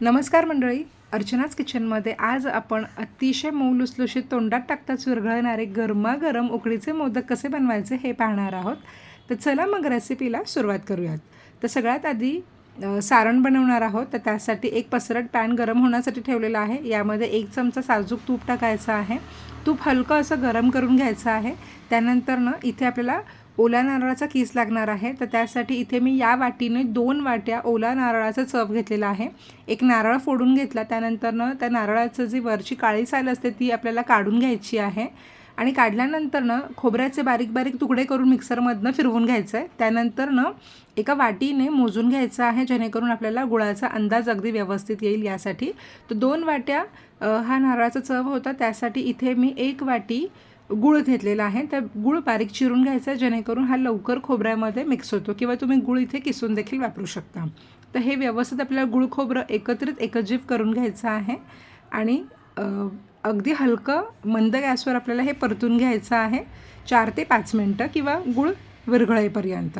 नमस्कार मंडळी. अर्चनाच किचनमध्ये आज आपण अतिशय मऊ लुसलुशीत तोंडात टाकताच विरघळणारे गरमागरम उकडीचे मोदक कसे बनवायचे हे पाहणार आहोत. तर चला मग रेसिपीला सुरुवात करूयात. तर सगळ्यात आधी सारण बनवणार आहोत. तर त्यासाठी एक पसरट पॅन गरम होण्यासाठी ठेवलेला आहे. यामध्ये एक चमचा साजूक तूप टाकायचं आहे. तूप हलकं असं गरम करून घ्यायचं आहे. त्यानंतर ना इथे आपल्याला ओला नारळाचा केस लागणार आहे. तर त्यासाठी इथे मी या वाटीने दोन वाट्या ओला नारळाचा चव घेतलेला आहे. एक नारळ फोडून घेतला. त्यानंतरनं त्या नारळाचं जी वरची काळी साल असते ती आपल्याला काढून घ्यायची आहे. आणि काढल्यानंतरनं खोबऱ्याचे बारीक बारीक तुकडे करून मिक्सरमधनं फिरवून घ्यायचं आहे त्यानंतरनं एका वाटीने मोजून घ्यायचं आहे जेणेकरून आपल्याला गुळाचा अंदाज अगदी व्यवस्थित येईल यासाठी. तर दोन वाट्या हा नारळाचा चव होता. त्यासाठी इथे मी एक वाटी गुळ घेतलेला आहे. तर गुळ बारीक चिरून घ्यायचा आहे जेणेकरून हा लवकर खोबऱ्यामध्ये मिक्स होतो किंवा तुम्ही गुळ इथे किसून देखील वापरू शकता. तर हे व्यवस्थित आपल्याला गुळ खोबरं एकत्रित एकजीव करून घ्यायचं आहे आणि अगदी हलकं मंद गॅसवर आपल्याला हे परतून घ्यायचं आहे. चार ते पाच मिनटं किंवा गुळ विरघळेपर्यंत.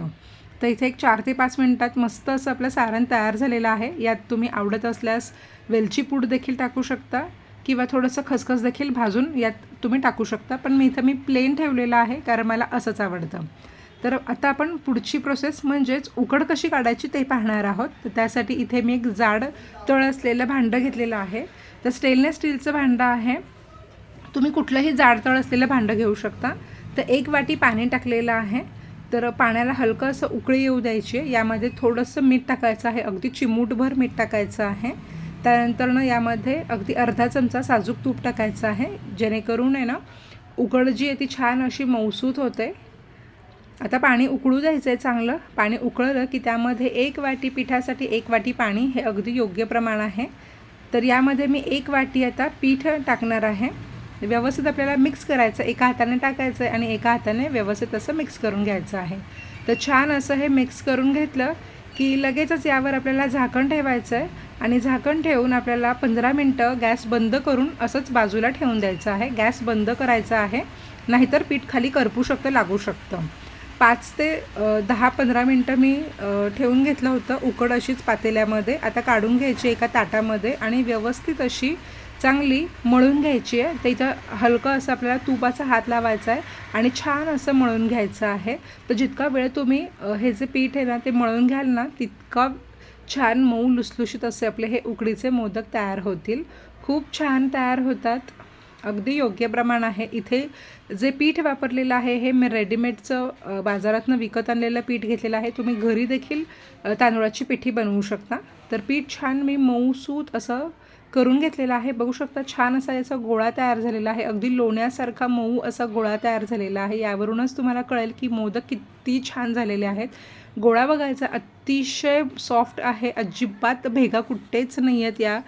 तर इथे एक चार ते पाच मिनटात मस्त असं आपलं सारण तयार झालेलं आहे. यात तुम्ही आवडत असल्यास वेलची पूड देखील टाकू शकता. किंवा थोडंसं खसखस देखील भाजून यात तुम्ही टाकू शकता. पण मी इथं मी प्लेन ठेवलेलं आहे कारण मला असंच आवडतं. तर आता आपण पुढची प्रोसेस म्हणजेच उकड कशी काढायची ते पाहणार आहोत. तर त्यासाठी इथे मी एक जाड तळ असलेलं भांडं घेतलेलं आहे. तर स्टेनलेस स्टीलचं भांडं आहे. तुम्ही कुठलंही जाड तळ असलेलं भांडं घेऊ शकता. तर एक वाटी पाणी टाकलेलं आहे. तर पाण्याला हलकं असं उकळी येऊ द्यायची आहे. यामध्ये थोडंसं मीठ टाकायचं आहे. अगदी चिमूटभर मीठ टाकायचं आहे. त्यानंतरनं यामध्ये अगदी अर्धा चमचा साजूक तूप टाकायचं आहे. जेणेकरून आहे ना उकड जी आहे ती छान अशी मौसूत होते. आता पाणी उकळू द्यायचं आहे चांगलं. पाणी उकळलं की त्यामध्ये एक वाटी पिठासाठी एक वाटी पाणी हे अगदी योग्य प्रमाण आहे. तर यामध्ये मी एक वाटी आता पीठ टाकणार आहे. व्यवस्थित आपल्याला मिक्स करायचं एका हाताने टाकायचं आहे आणि एका हाताने व्यवस्थित असं मिक्स करून घ्यायचं आहे. तर छान असं हे मिक्स करून घेतलं की लगेचच यावर आपल्याला झाकण ठेवायचं आहे. आणि झाकण ठेवून आपल्याला पंधरा मिनटं गॅस बंद करून असंच बाजूला ठेवून द्यायचं आहे. गॅस बंद करायचा आहे. नाहीतर पीठ खाली करपू शकतं लागू शकतं. पाच ते दहा पंधरा मिनटं मी ठेवून घेतलं होतं उकड अशीच पातेल्यामध्ये. आता काढून घ्यायची एका ताटामध्ये आणि व्यवस्थित अशी चांगली मळून घ्यायची आहे. तर इथं हलकं असं आपल्याला तुपाचा हात लावायचा आहे आणि छान असं मळून घ्यायचं आहे. तर जितका वेळ तुम्ही हे जे पीठ आहे ना ते मळून घ्याल ना तितका छान मऊ लुसलुशीत असे आपले हे उकडीचे मोदक तयार होतील. खूप छान तयार होतात. अगदी योग्य प्रमाण आहे. इथे जे पीठ वापरलेलं आहे हे मी रेडीमेडचं बाजारातनं विकत आणलेलं पीठ घेतलेलं आहे. तुम्ही घरी देखील तांदळाची तांदूळाची पिठी बनवू शकता. तर पीठ छान मी मऊसूत असं करून घेतलेला आहे. बघू शकता छान असा याचा गोळा तयार झालेला आहे. अगदी लोण्यासारखा मऊ असा गोळा तयार झालेला आहे. यावरूनच तुम्हाला कळेल की मोदक किती छान झालेले आहेत. गोळा बघायचा अतिशय सॉफ्ट आहे. अजिबात भेगा कुठेच नाही आहेत या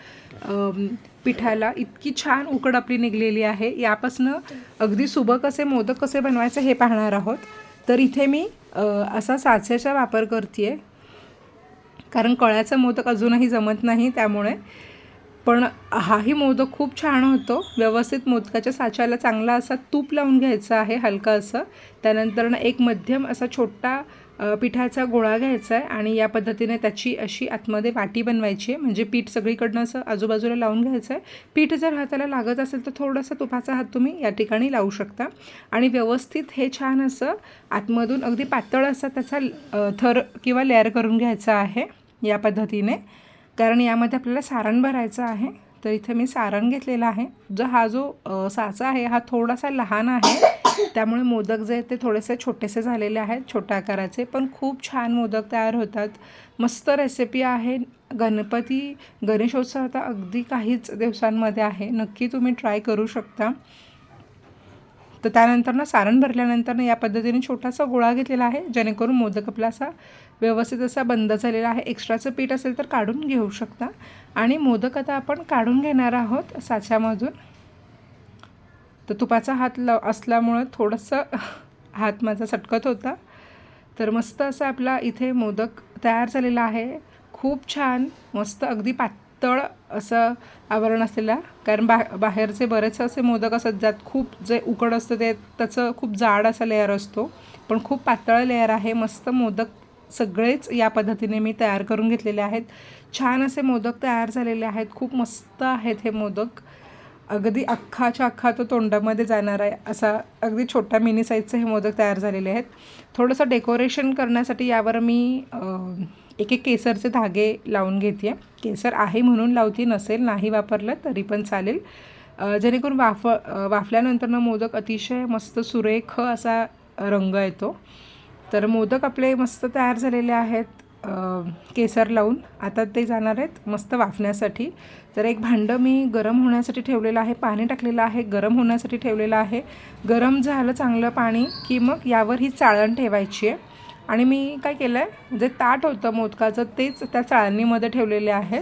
पिठाला. इतकी छान उकड आपली निघलेली आहे. यापासनं अगदी सुबक असे मोदक कसे बनवायचे हे पाहणार आहोत. तर इथे मी असा साच्याचा वापर करते आहे कारण कळ्याचा मोदक अजूनही जमत नाही त्यामुळे पण हाही मोदक खूप छान होतो. व्यवस्थित मोदकाच्या साच्याला चांगला असा तूप लावून घ्यायचा आहे हलका असं. त्यानंतर एक मध्यम असा छोटा पिठाचा गोळा घ्यायचा आहे आणि या पद्धतीने त्याची अशी आतमध्ये वाटी बनवायची आहे. म्हणजे पीठ सगळीकडनं असं आजूबाजूला लावून घ्यायचं आहे. पीठ जर हाताला लागत असेल तर थोडासा तुपाचा हात तुम्ही या ठिकाणी लावू शकता. आणि व्यवस्थित हे छान असं आतमधून अगदी पातळ असा त्याचा थर किंवा लेअर करून घ्यायचा आहे या पद्धतीने. कारण यामध्ये आपल्याला सारण भरायचं आहे. तर इथे मी सारण घेतलेलं आहे. जो हा जो साचा आहे हा थोडासा लहान आहे. त्यामुळे मोदक जे आहेत ते थोडेसे छोटेसे झालेले आहेत छोट्या आकाराचे. पण खूप छान मोदक तयार होतात. मस्त रेसिपी आहे. गणपती गणेशोत्सव आता अगदी काहीच दिवसांमध्ये आहे. नक्की तुम्ही ट्राय करू शकता. तर त्यानंतर ना सारण भरल्यानंतर ना या पद्धतीने छोटासा गोळा घेतलेला आहे. जेणेकरून मोदक आपला असा व्यवस्थित असा बंद झालेला आहे. एक्स्ट्राचं पीठ असेल तर काढून घेऊ शकता. आणि मोदक आता आपण काढून घेणार आहोत साच्यामधून. तर तुपाचा हात ल असल्यामुळं थोडंसं हात माझा सटकत होता. तर मस्त असा आपला इथे मोदक तयार झालेला आहे. खूप छान मस्त अगदी पात पातळ असं आवरण असलेला कारण बा बाहेरचे बरेच असे मोदक असतात ज्यात खूप जे उकड असतं ते त्याचं खूप जाड असा लेअर असतो. पण खूप पातळ लेअर आहे मस्त मोदक सगळेच या पद्धतीने मी तयार करून घेतलेले आहेत. छान असे मोदक तयार झालेले आहेत खूप मस्त आहेत हे मोदक. अगदी अख्खाच्या अख्खा तो तोंडामध्ये जाणार आहे असा अगदी छोट्या मिनी साईजचे हे मोदक तयार झालेले आहेत. थोडंसं डेकोरेशन करण्यासाठी यावर मी एक एक केसरचे धागे लावून घेते केसर आहे म्हणून लावती नसेल नाही वापरलं तरी पण चालेल. जेणेकरून वाफ वाफल्यानंतरनं मोदक अतिशय मस्त सुरेख असा रंग येतो. तर मोदक आपले मस्त तयार झालेले आहेत केसर लावून. आता ते जाणार आहेत मस्त वाफण्यासाठी. तर एक भांडं मी गरम होण्यासाठी ठेवलेलं आहे पाणी टाकलेलं आहे गरम होण्यासाठी ठेवलेलं आहे. गरम झालं चांगलं पाणी की मग यावर ही चाळण ठेवायची आहे. आणि मी काय केलं आहे जे ताट होतं मोदकाचं तेच त्या चाळणीमध्ये ठेवलेले आहे.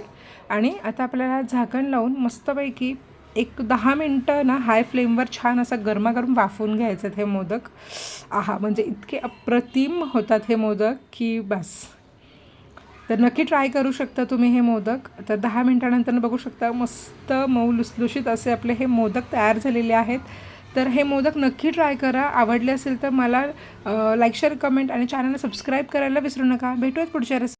आणि आता आपल्याला झाकण लावून मस्तपैकी एक दहा मिनटं ना हाय फ्लेमवर छान असं गरमागरम वाफवून घ्यायचं हे मोदक. आहा म्हणजे इतके अप्रतिम होतात हे मोदक की बस. तर नक्की ट्राय करू शकता तुम्ही हे मोदक. तर दहा मिनटानंतर बघू शकता मस्त मऊ लुसलुशीत असे आपले हे मोदक तयार झालेले आहेत. तर हे मोदक नक्की ट्राय करा. आवडले असेल तर मला लाईक शेअर कमेंट आणि चॅनलला सबस्क्राईब करायला विसरू नका. भेटूयात पुढच्या रेसिपी